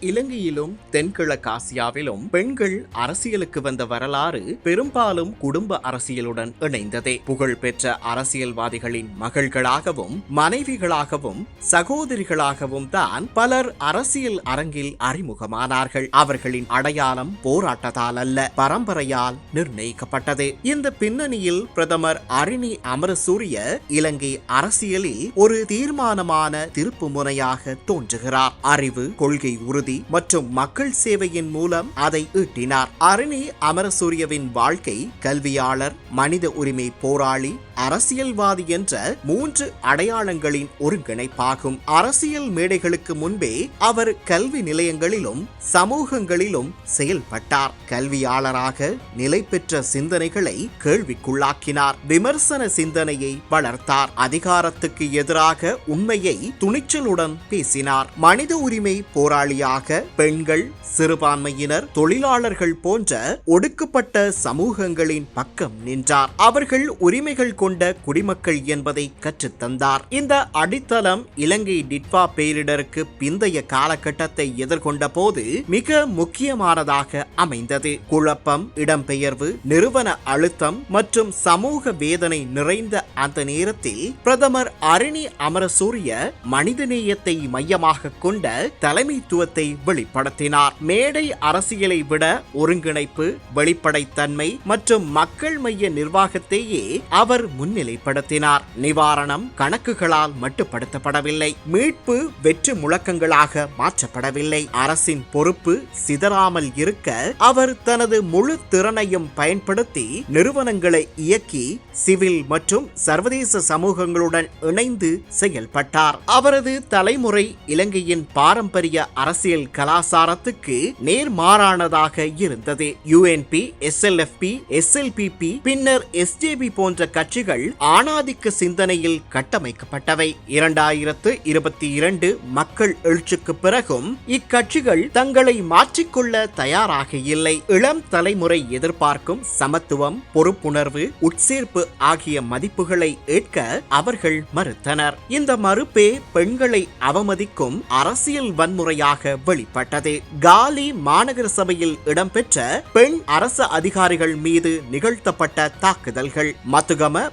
இலங்கையிலும் தென்கிழக்காசியாவிலும் பெண்கள் அரசியலுக்கு வந்த வரலாறு பெரும்பாலும் குடும்ப அரசியலுடன் இணைந்ததே. புகழ்பெற்ற அரசியல்வாதிகளின் மகள்களாகவும் மனைவிகளாகவும் சகோதரிகளாகவும் தான் பலர் அரசியல் அரங்கில் அறிமுகமானார்கள். அவர்களின் அடையாளம் போராட்டத்தால் அல்ல பரம்பரையால் நிர்ணயிக்கப்பட்டது. இந்த பின்னணியில் பிரதமர் அரிணி அமரசூரிய இலங்கை அரசியலில் ஒரு தீர்மானமான திருப்பு முனையாக தோன்றுகிறார். அறிவு கொள்கை உறுதி மற்றும் மக்கள் சேவையின் மூலம் அதை ஈட்டினார். அரணி அமரசூரியவின் வாழ்க்கை கல்வியாளர் மனித உரிமை போராளி அரசியல்வாதி என்ற மூன்று அடையாளங்களின் ஒருங்கிணைப்பாகும். அரசியல் மேடைகளுக்கு முன்பே அவர் கல்வி நிலையங்களிலும் சமூகங்களிலும் செயல்பட்டார். கல்வியாளராக நிலை பெற்ற சிந்தனைகளை கேள்விக்குள்ளாக்கினார். விமர்சன சிந்தனையை வளர்த்தார். அதிகாரத்துக்கு எதிராக உண்மையை துணிச்சலுடன் பேசினார். மனித உரிமை போராளியாக பெண்கள் சிறுபான்மையினர் தொழிலாளர்கள் போன்ற ஒடுக்கப்பட்ட சமூகங்களின் பக்கம் நின்றார். அவர்கள் உரிமைகள் கொண்ட குடிமக்கள் என்பதை கற்றுத்தந்தார் இந்த அடித்தளம் இலங்கை டிட்வா பேரிடருக்கு பிந்தைய காலகட்டத்தை எதிர்கொண்ட போது மிக முக்கியமானதாக அமைந்தது. குழப்பம் இடம்பெயர்வு நிறுவன அழுத்தம் மற்றும் சமூக வேதனை நிறைந்த அந்த நேரத்தில் பிரதமர் அரிணி அமரசூரிய மனிதநேயத்தை மையமாக கொண்ட தலைமைத்துவத்தை வெளிப்படுத்தினார். மேடை அரசியலை விட ஒருங்கிணைப்பு வெளிப்படைத்தன்மை மற்றும் மக்கள் மைய நிர்வாகத்தையே அவர் முன்னிலைப்படுத்தினார். நிவாரணம் கணக்குகளால் மட்டுப்படுத்தப்படவில்லை. மீட்பு வெற்று முழக்கங்களாக மாற்றப்படவில்லை. அரசின் பொறுப்பு சிதறாமல் இருக்க அவர் தனது முழு திறனையும் பயன்படுத்தி நிறுவனங்களை இயக்கி சிவில் மற்றும் சர்வதேச சமூகங்களுடன் இணைந்து செயல்பட்டார். அவரது தலைமுறை இலங்கையின் பாரம்பரிய அரசியல் கலாசாரத்துக்கு நேர்மாறானதாக இருந்தது. யுஎன்பி எஸ்எல்எஃப்பி எஸ்எல்பிபி பின்னர் எஸ்ஜேபி போன்ற கட்சி கட்சிகள் ஆணாதிக்க சிந்தனையில் கட்டமைக்கப்பட்டவை. இரண்டாயிரத்து இருபத்தி இரண்டு மக்கள் எழுச்சிக்கு பிறகும் இக்கட்சிகள் தங்களை மாற்றிக்கொள்ள தயாராக இல்லை இளம் தலைமுறை எதிர்பார்க்கும் சமத்துவம் பொறுப்புணர்வு உட்சேர்ப்பு ஆகிய மதிப்புகளை ஏற்க அவர்கள் மறுத்தனர். இந்த மறுப்பே பெண்களை அவமதிக்கும் அரசியல் வன்முறையாக வெளிப்பட்டது. காலி மாநகர சபையில் இடம்பெற்ற பெண் அரசு அதிகாரிகள் மீது நிகழ்த்தப்பட்ட தாக்குதல்கள். மத்துகம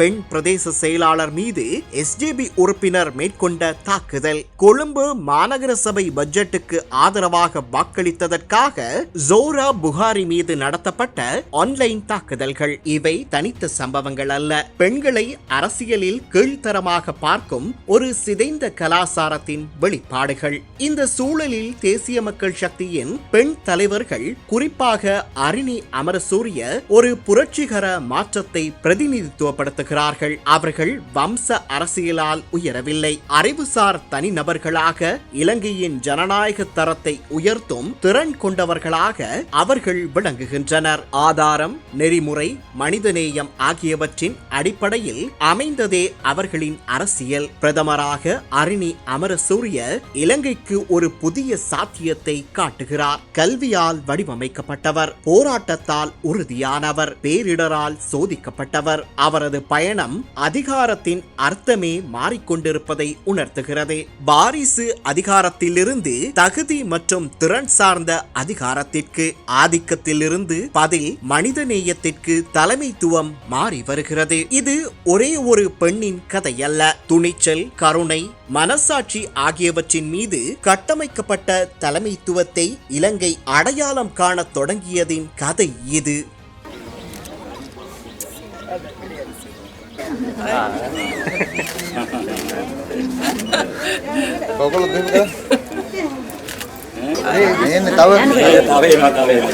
பெண் பிரதேச செயலாளர் மீது எஸ்ஜேபி உறுப்பினர் மேற்கொண்ட தாக்குதல். கொழும்பு மாநகர சபை பட்ஜெட்டுக்கு ஆதரவாக வாக்களித்ததற்காக ஜோரா புகாரி மீது நடத்தப்பட்ட ஆன்லைன் தாக்குதல்கள். இவை தனித்த சம்பவங்கள் அல்ல. பெண்களை அரசியலில் கீழ்த்தரமாக பார்க்கும் ஒரு சிதைந்த கலாசாரத்தின் வெளிப்பாடுகள். இந்த சூழலில் தேசிய மக்கள் சக்தியின் பெண் தலைவர்கள் குறிப்பாக அரிணி அமரசூரிய ஒரு புரட்சிகர மாற்றத்தை வருகிறார்கள் அவர்கள் வம்ச அரசியலால் உயரவில்லை. அறிவுசார் தனிநபர்களாக இலங்கையின் ஜனநாயக தரத்தை உயர்த்தும் திறன் கொண்டவர்களாக அவர்கள் விளங்குகின்றனர். ஆதாரம் நெறிமுறை மனிதநேயம் ஆகியவற்றின் அடிப்படையில் அமைந்ததே அவர்களின் அரசியல். பிரதமராக அரிணி அமரசூரிய இலங்கைக்கு ஒரு புதிய சாத்தியத்தை காட்டுகிறார். கல்வியால் வடிவமைக்கப்பட்டவர் போராட்டத்தால் உறுதியானவர் பேரிடரால் சோதிக்கப்பட்டவர். அவரது பயணம் பயணம் அதிகாரத்தின் அர்த்தமே மாறிக்கொண்டிருப்பதை உணர்த்துகிறது. வாரிசு அதிகாரத்திலிருந்து தகுதி மற்றும் திறன் சார்ந்த அதிகாரத்திற்கு ஆதிக்கத்திலிருந்து பதில் மனிதநேயத்திற்கு தலைமைத்துவம் மாறி வருகிறது. இது ஒரே ஒரு பெண்ணின் கதையல்ல. துணிச்சல் கருணை மனசாட்சி ஆகியவற்றின் மீது கட்டமைக்கப்பட்ட தலைமைத்துவத்தை இலங்கை அடையாளம் காணத் தொடங்கியதின் கதை இது. Kok lu tuh? Ini tahu. Tahu, ya, tahu. Ya,